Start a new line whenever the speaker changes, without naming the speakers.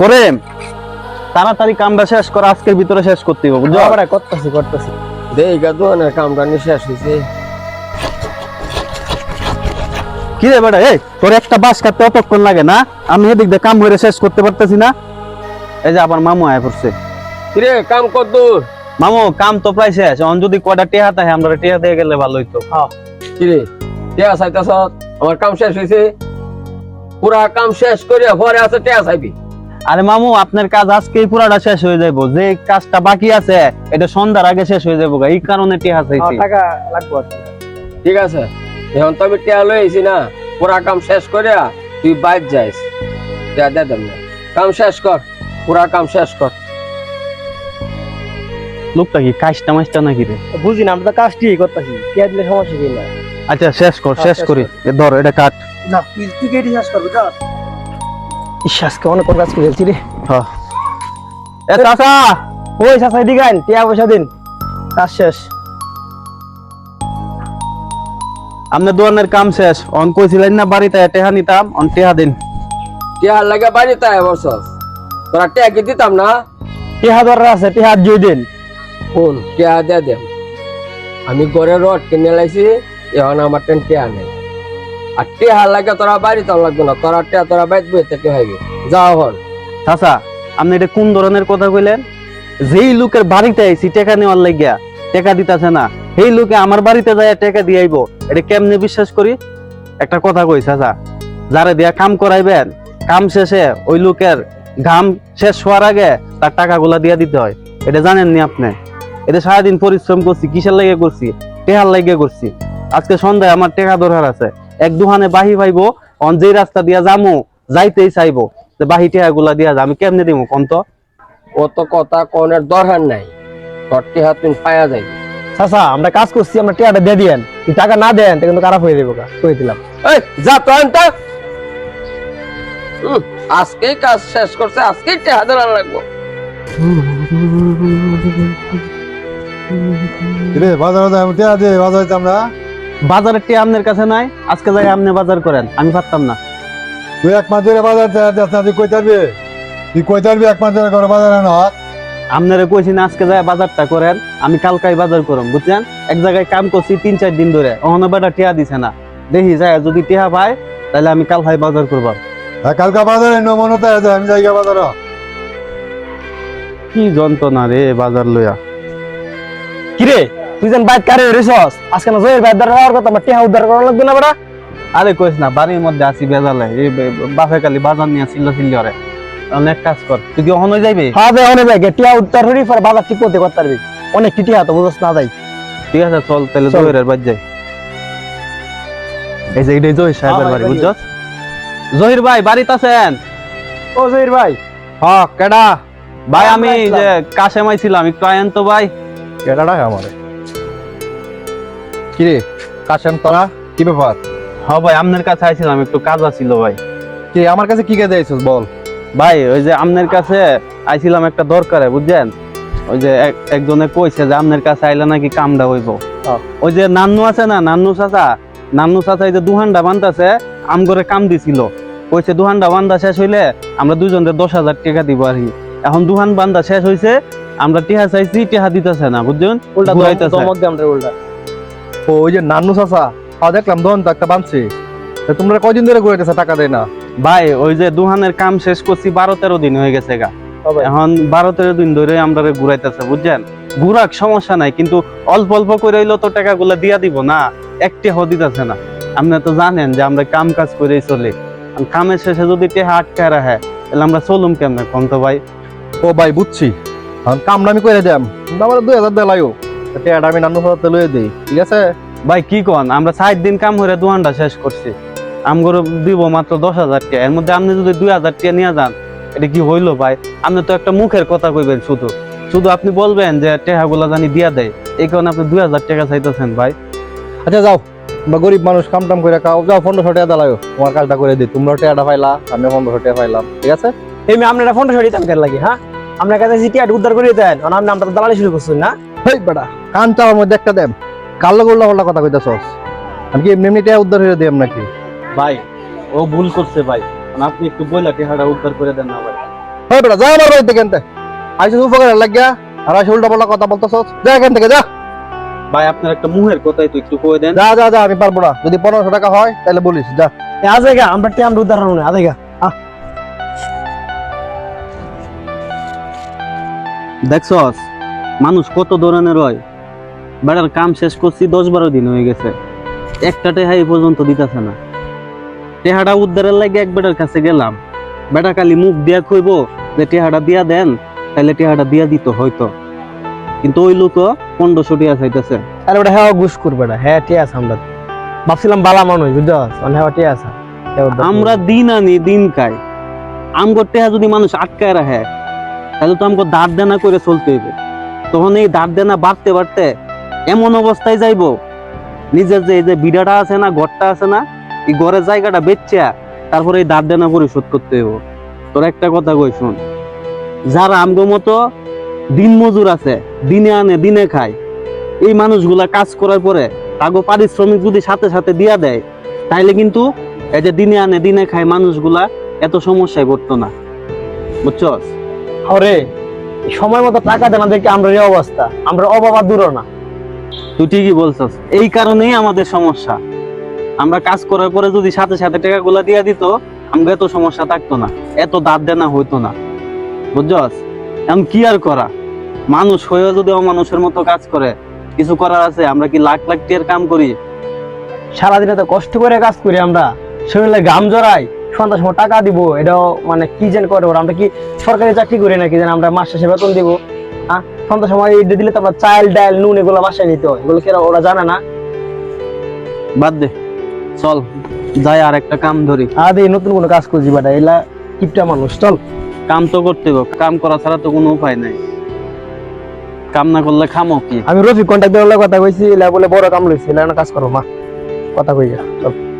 করে তাড়াতাড়ি কামটা শেষ কর আজকের ভিতরে শেষ করতে হবে বুঝছ?
আমরা করতেছি করতেছি।
দেখা দোকানের কামটা নিয়ে শেষ হয়েছে
কি রে বেটা এই তোর একটা বাস কাটতে অতক্ষণ লাগে না? আমি এদিক দিয়ে কাম হয়ে শেষ করতে পারতেছি না। এই যে আবার মামু আয় পড়ছে।
কিরে কাম কত দূর
মামু কাম তো প্রায় শেষ। অন যদি কয়টা টেহা থাকে আমরা টেহা দিয়ে গেলে ভালো হইতো।
কিরে টেয়া চাইতেছ? আমার কাম শেষ হয়েছে পুরা কাম শেষ করে পরে আছে টেয়া চাইবি?
আরে মামু আপনার কাজ আজকেই পুরাটা শেষ হয়ে যাব যে কাজটা বাকি আছে এটা সন্ধ্যার আগে শেষ হয়ে যাব এই কারণে টেহা চাইছি।
টাকা লাগবে
ঠিক আছে। এখন তো আমি লই আইছি না। পুরা কাম শেষ করে তুই বাইর যাইস। দে দেন কাম শেষ কর। পুরা কাম শেষ কর।
লোকটা কি কাজটা মাসটা নাকি রে?
বুঝি না আমরা তো কাজটি করতেছি। কে দিলে সমস্যা কি না?
আচ্ছা শেষ কর
হ্যাঁ,
শেষ
শেষ
করি। ধর এটা কাট।
না তুই তুই কেটে শেষ করবি যা ইস আজকে কোন কাজ করে ফেলছি রে।
হ্যাঁ। এ চাচা!
ওই সাসাই দিগান টিয়া পয়সা দিন। কাজ শেষ।
আপনার দোকানের কাম শেষ। অন কইছিলেন না বাড়িতে টেহা নিতাম অন টেহা দিন।
লাগে তোরা কি দিতাম না?
টিহা দরকার আছে টিহা দিয়ে দিন।
ফোন টেয়া দে দে আমি ঘরে রড কিনে লাইছি এখন আমার টেন টেয়া নেই। আর টেয়া লাগে তোরা বাড়ি তো লাগবে না, তোরা টেয়া তোরা বাইত বই থেকে হইবে। যাও হন
চাচা, আপনি এটা কোন ধরনের কথা কইলেন? যেই লোকের বাড়িতে আইছি, টাকা নেওয়ার লাগিয়া, টাকা দিতেছে না। সেই লোকে আমার বাড়িতে যায় টাকা দিয়ে এটা কেমনে বিশ্বাস করি? একটা কথা কই, চাচা, যারা দিয়া কাম করাইবেন, কাম শেষে ওই লোকের ঘাম শেষ হওয়ার আগে তার টাকাগুলা দিয়া দিতে হয়। এটা জানেননি আপনি? এটা সারাদিন পরিশ্রম করছি, কিসের লাগে করছি? টেহার লাগে করছি। আজকে সন্ধ্যায় আমার টেকা দরকার আছে। এক দুহানে বাহি পাইবো অন যেই রাস্তা দিয়া যামু যাইতেই চাইব। যে বাহি টেহা গুলা দিয়া যা, আমি কেমনে দিব কন্ত
অত কথা কনের দরকার নাই। তোর টেহা তুই পায়া যাইবি।
চাচা আমরা কাজ করছি আমরা টিয়াটা দিয়ে দিয়েন। তুই টাকা না দেন তো কিন্তু খারাপ হয়ে যাব গা কই দিলাম।
এই যা তো আনতা। আজকেই কাজ শেষ করছে আজকেই টেহা দেওয়া লাগবো।
রে বাজারে যাই আমি টিয়া দিয়ে বাজারে না
বাজারের টেহা আপনার কাছে নাই আজকে যাই আপনি বাজার করেন আমি পারতাম না।
তুই এক মাস ধরে বাজার যাস না তুই কই তারবি তুই কই তারবি এক মাস ধরে করে বাজারে না
আপনারা কইছি না আজকে যাই বাজারটা করেন আমি কালকাই বাজার করম বুঝছেন? এক জায়গায় কাম করছি তিন চার দিন ধরে ওখানে বেটা টেহা দিছে না। দেখি যায় যদি টেহা পায় তাহলে আমি কাল ভাই বাজার করবাম
হ্যাঁ, কালকা বাজারে নমনতা আমি যাই বাজারে।
কি যন্ত্রণা রে বাজার লইয়া।
কিরে? তুই যেন বাইক কারে আজকে না জয়ের বাইক দ্বারা কথা আমার টিহা উদ্ধার করা লাগবে না বেটা।
আরে কইস না বাড়ির মধ্যে আছি বেজালে। এই বে- বাপে কালি বাজার নিয়ে চিল্লা চিল্লি করে অনেক কাজ কর তুই কি ওখানে যাইবি?
হ্যাঁ ভাই টিহা উদ্ধার করি পরে বাজার ঠিক করতে করতে পারবি। অনেক তো বুঝছ না যাই
ঠিক আছে চল তাহলে বাদ যাই। এই যে এটাই জহির সাহেবের
হ্যাঁ,
বাড়ি বুঝছস? জহির ভাই বাড়িতে আছেন?
ও জহির ভাই।
হ কেডা? ভাই
হ্যাঁ,
আমি যে কাশেম আইছিলাম একটু আয়েন তো ভাই।
এটাটা আমারে? কিরে কাশেম তোরা কি ব্যাপার?
হ ভাই আপনার কাছে আইছিলাম একটু কাজ আছিল ভাই।
কি আমার কাছে কি কাজে আইছিস বল?
ভাই ওই যে আপনার কাছে আইছিলাম একটা দরকারে বুঝছেন? ওই যে একজনে কইছে যে আপনার কাছে আইলে নাকি কামটা হইব।
হ্যাঁ।
ওই যে নান্নু আছে না নান্নু চাচা? নান্নু চাচা এই যে দুহান্ডা বান্ধাছে আম করে কাম দিছিল। কইছে দুহান্ডা বান্ধা শেষ হইলে আমরা দুজনের দশ হাজার টাকা দিব আর কি। এখন দুহান বান্ধা শেষ হইছে আমরা টিহা চাইছি টিহা দিতেছে না বুঝছেন?
উল্টা।
ও ওই যে নান্নু চাচা। আ দেখলাম দন তো একটা বানছে। তোমরা কয়দিন ধরে ঘুরাইতেছে টাকা দেয় না?
ভাই ওই যে দুহানের কাম শেষ করছি বারো তেরো দিন হয়ে গেছে গা। এখন বারো তেরো দিন ধরে আমরা ঘুরাইতেছে বুঝছেন? ঘুরাক সমস্যা নাই কিন্তু অল্প অল্প করে হইল তো টাকা গুলা দিয়া দিব না একটি হ দিতেছে না। আপনি তো জানেন যে আমরা কাম কাজ করে চলি। কামের শেষে যদি টেহা আটকায় রাখে তাহলে আমরা চলুম কেমনে তো ভাই?
ও ভাই বুঝছি। কামটা আমি করে দেম। কিন্তু আমার দুই হাজার দেয় লাগো টিয়াটা আমি চাচাতে লয়ে দিই ঠিক আছে?
ভাই কি কন? আমরা ষাট দিন কাম করে শেষ করছি। আমগর দিব মাত্র দশ হাজার টাকা এর মধ্যে আপনি যদি দুই হাজার টাকা নিয়ে যান এটা কি হইল ভাই? আপনি তো একটা মুখের কথা কইবেন শুধু। শুধু আপনি বলবেন যে টেহা গুলা জানি দিয়া দেয়। এই কারণে আপনি দুই হাজার টাকা চাইতেছেন ভাই।
আচ্ছা যাও। বা গরিব মানুষ কাম টাম করে খাও। যাও পনেরোশো টাকা দেলাও তোমার কাজটা করে দিই তোমরা টাকাটা পাইলা আমি পনেরোশো টাকা পাইলাম ঠিক আছে?
এই আপনারা ফোনটা সরিয়ে দেন লাগে হ্যাঁ? আপনার কাছে টিয়া উদ্ধার করে দেন আর আপনি আমরা দালালি শুরু করছেন না?
হেই বেটা কান চাওয়ার মধ্যে একটা দেম। কালো গোল্লা গোল্লা কথা কইতাছস। আমি কি এমনি এমনি টাকা উদ্ধার হয়ে দিম নাকি?
ভাই ও ভুল করছে ভাই। মানে আপনি একটু বইলা টেহাটা উদ্ধার করে দেন না ভাই।
বেটা যা আমার বাড়িতে কেনতে। আইসে উপকারের লাগিয়া আর আইসে উল্টা পাল্টা কথা যা এখান থেকে যা।
ভাই আপনার একটা মুহের কথাই তো একটু কয়ে দেন।
যা যা যা আমি পারব না। যদি পনেরোশো টাকা হয় তাহলে বলিস যা।
আজেগা আমরা উদ্ধার হব না আজেগা
দেখছস মানুষ কত ধরনের হয়? বেড়ার কাম শেষ করছি দশ বারো দিন হয়ে গেছে। একটা টেহা এই পর্যন্ত দিতেছে না। টেহাটা উদ্ধারের লাগে এক বেটার কাছে গেলাম। বেটা খালি মুখ দিয়া কইব যে টেহাটা দিয়া দেন তাহলে টেহাটা দিয়া দিত হয়তো। কিন্তু ওই লোক পনেরোশো টিয়া চাইতেছে।
আরে ওটা হ্যাঁ ঘুষ করবে না হ্যাঁ ঠিক আছে আমরা ভাবছিলাম বালা মানুষ বুঝছস মানে হ্যাঁ ঠিক আছে
আমরা দিন আনি দিন খাই। আমগো টেহা যদি মানুষ আটকায় রাখে তাহলে তো আমগো দাঁড় দেনা করে চলতে হইবে। তখন এই দাঁড় দেনা বাড়তে বাড়তে এমন অবস্থায় যাইবো। নিজের যে এই যে বিড়াটা আছে না ঘরটা আছে না, এই ঘরের জায়গাটা বেচা তারপরে এই দাঁড় দেনা পরিশোধ করতে হইব। তোর একটা কথা কই শুন, যারা আমগো মতো দিন মজুর আছে, দিনে আনে, দিনে খায়, এই মানুষগুলা কাজ করার পরে তাগো পারিশ্রমিক যদি সাথে সাথে দিয়া দেয়, তাইলে কিন্তু এই যে দিনে আনে, দিনে খায় মানুষগুলা এত সমস্যায় পড়তো না। বুঝছস?
আরে সময় মতো টাকা দেনা দেখে আমরা এই অবস্থা। আমরা অভাব আর দূর না।
তুই ঠিকই বলছস। এই কারণেই আমাদের সমস্যা। আমরা কাজ করার পরে যদি সাথে সাথে টাকাগুলা দিয়ে দিত আমরা এত সমস্যা থাকতো না। এত দাঁত দেনা হইতো না। বুঝছস? এখন কি আর করা? মানুষ হয়েও যদি অমানুষের মতো কাজ করে কিছু করার আছে আমরা কি লাখ লাখ টিয়ার কাম করি?
সারাদিনে তো কষ্ট করে কাজ করি আমরা। শরীরে গাম জড়াই টাকা দিব এটাও মানে কি যেন করে ওরা? আমরা কি সরকারি চাকরি করি নাকি যেন আমরা মাস শেষে বেতন দিব? হ্যাঁ সময় এটা দিলে তো আমরা চাল ডাল নুন এগুলো বাসায় নিতে হয়। এগুলো কি ওরা- জানে না?
বাদ দে। চল যাই আর একটা কাম ধরি।
আদি নতুন কোনো কাজ করছি বাটা এলা কিপটা মানুষ চল।
কাম তো করতে হবে কাম করা ছাড়া তো কোনো উপায় নাই। কাম না করলে খামো কি?
আমি রফিক কন্ট্যাক্ট দেওয়ার কথা কইছি এলা বলে বড় কাম লইছি এলা কাজ করো মা। কথা কই যা চল।